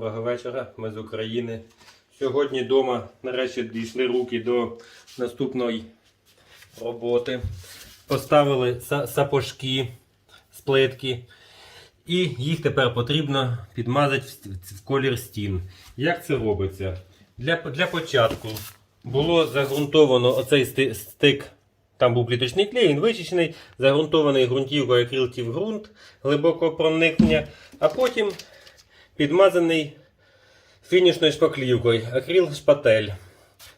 Доброго вечора, ми з України. Сьогодні вдома нарешті дійшли руки до наступної роботи. Поставили сапожки з плитки. І їх тепер потрібно підмазати в, колір стін. Як це робиться? Для, для початку було загрунтовано оцей стик. Там був пліточний клей, він вичищений, загрунтований ґрунтівкою акрилків ґрунт глибокого проникнення, а потім підмазаний фінішною шпаклівкою, акрил шпатель.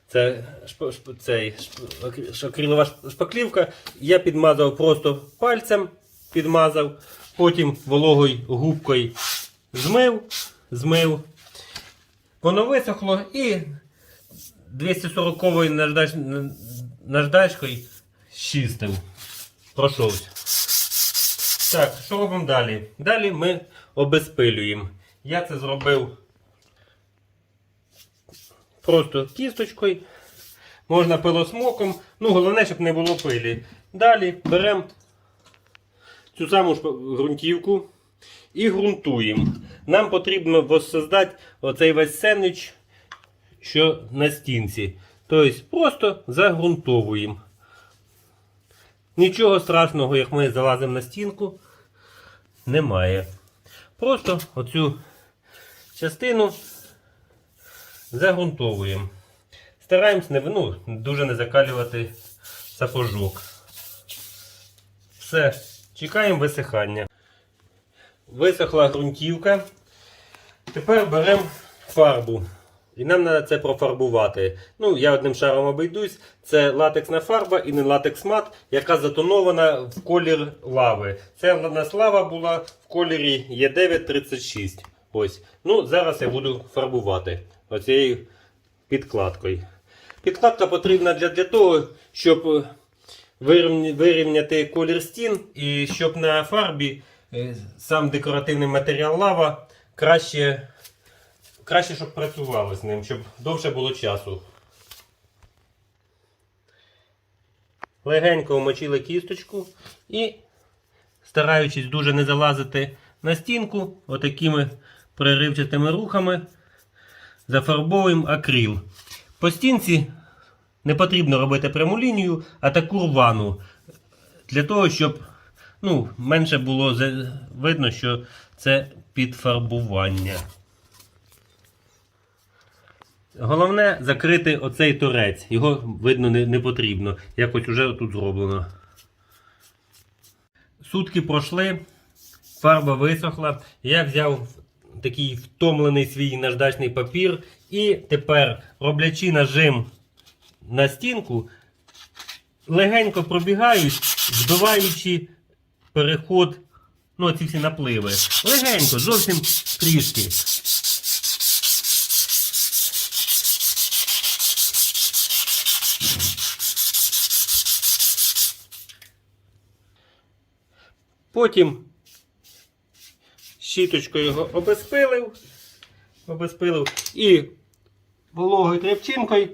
Це шп, шп, цей, шп, акрилова шпаклівка. Я підмазав просто пальцем, підмазав, потім вологою губкою змив, змив. Воно висохло і 240-ю наждач, наждачкою чистив. Пройшовся. Так, що робимо далі? Далі ми обезпилюємо. Я це зробив просто кісточкою. Можна пилосмоком. Ну, головне, щоб не було пилі. Далі беремо цю саму шпа- ґрунтівку і ґрунтуємо. Нам потрібно воссоздати оцей весь сендвіч, що на стінці. Тобто просто загрунтовуємо. Нічого страшного, як ми залазимо на стінку, немає. Просто оцю частину загрунтовуємо. Стараємось не, ну, дуже не закалювати сапожок. Все, чекаємо висихання. Висохла ґрунтівка. Тепер беремо фарбу. І нам треба це профарбувати. Ну, я одним шаром обійдусь. Це латексна фарба і не латекс мат, яка затонована в колір лави. Це в нас лава була в кольорі Е936. Ось. Ну, зараз я буду фарбувати оцією підкладкою. Підкладка потрібна для, для того, щоб е, вирівняти колір стін і щоб на фарбі е, сам декоративний матеріал лава краще, краще щоб працювало з ним, щоб довше було часу. Легенько вмочили кісточку і, стараючись дуже не залазити на стінку, отакими приривчатими рухами зафарбовуємо акрил. По стінці не потрібно робити пряму лінію, а таку рвану. Для того, щоб ну, менше було видно, що це підфарбування. Головне закрити оцей торець. Його видно не, не потрібно. Якось уже тут зроблено. Сутки пройшли, фарба висохла. Я взяв такий втомлений свій наждачний папір. І тепер, роблячи нажим на стінку, легенько пробігають, збиваючи переход, ну, ці всі напливи. Легенько, зовсім трішки. Потім щіточкою його обезпилив, обезпилив і вологою тряпчинкою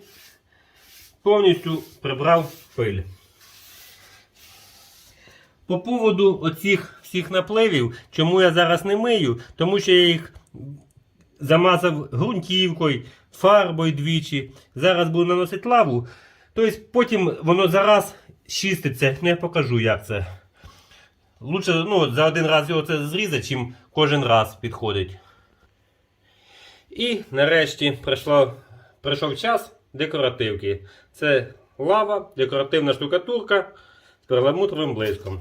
повністю прибрав пиль. По поводу оцих всіх напливів, чому я зараз не мию, тому що я їх замазав ґрунтівкою, фарбою двічі. Зараз буду наносити лаву. Тобто потім воно зараз чиститься. Я покажу, як це. Лучше ну, за один раз його це зрізати, чим кожен раз підходить. І нарешті прийшло, прийшов час декоративки. Це лава, декоративна штукатурка з перламутровим блиском.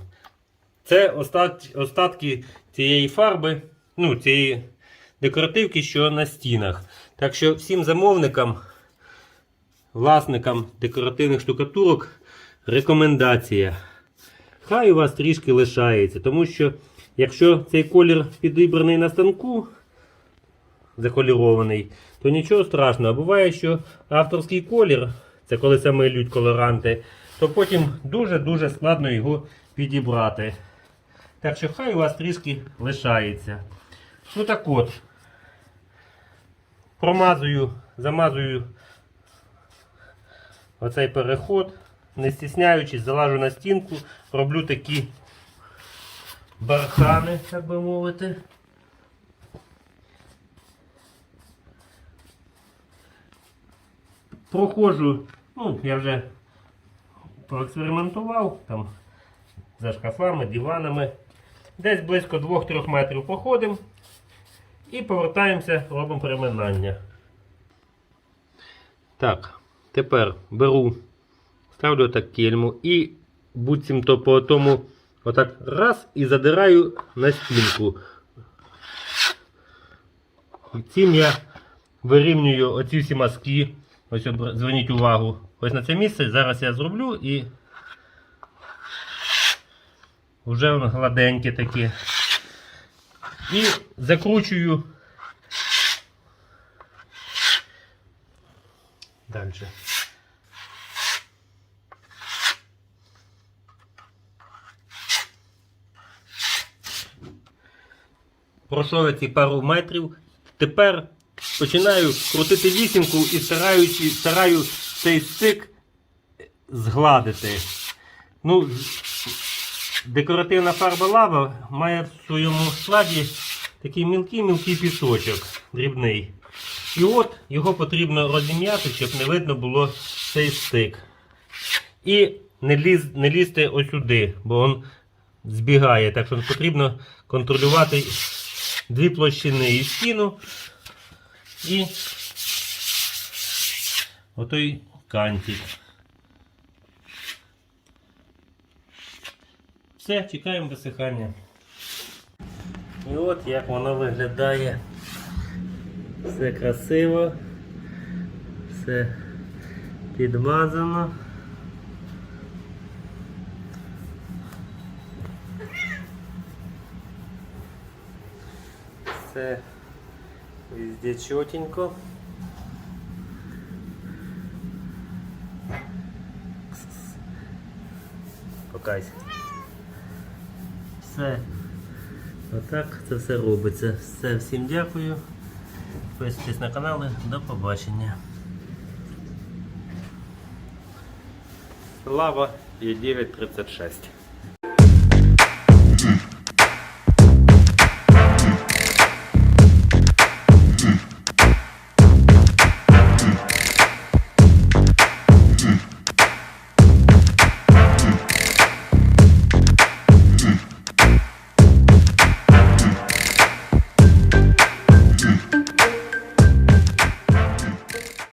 Це остат, остатки цієї фарби, ну, цієї декоративки, що на стінах. Так що всім замовникам, власникам декоративних штукатурок рекомендація. Хай у вас трішки лишається, тому що якщо цей колір підібраний на станку, заколірований, то нічого страшного. Буває, що авторський колір, це коли саме лють колоранти, то потім дуже-дуже складно його підібрати. Так що хай у вас трішки лишається. Ну так от, промазую, замазую оцей переход, не стісняючись, залажу на стінку, роблю такі бархани, так би мовити. Проходжу, ну, я вже проекспериментував там за шкафами, диванами. Десь близько 2-3 метрів походимо і повертаємося, робимо переминання. Так, тепер беру ставлю так кельму і буцімто по тому отак раз і задираю на стінку. І Цим я вирівнюю оці всі мазки. Ось зверніть увагу. Ось на це місце. Зараз я зроблю і вже воно гладеньке таке. І закручую. Далі. Пройшов ці пару метрів. Тепер починаю крутити вісімку і стараючи, стараю цей стик згладити. Ну, декоративна фарба лава має в своєму складі такий мілкий-мілкий пісочок дрібний. І от його потрібно розім'яти, щоб не видно було цей стик. І не, ліз, не лізти ось сюди, бо він збігає. Так що потрібно контролювати дві площини і стіну і отой кантик. Все, чекаємо висихання. І от як воно виглядає. Все красиво, все підмазано. Все везде чотенько. Покайся. Все. Отак це все робиться. Все, всім дякую. Підписуйтесь на канали. До побачення. Лава є 936.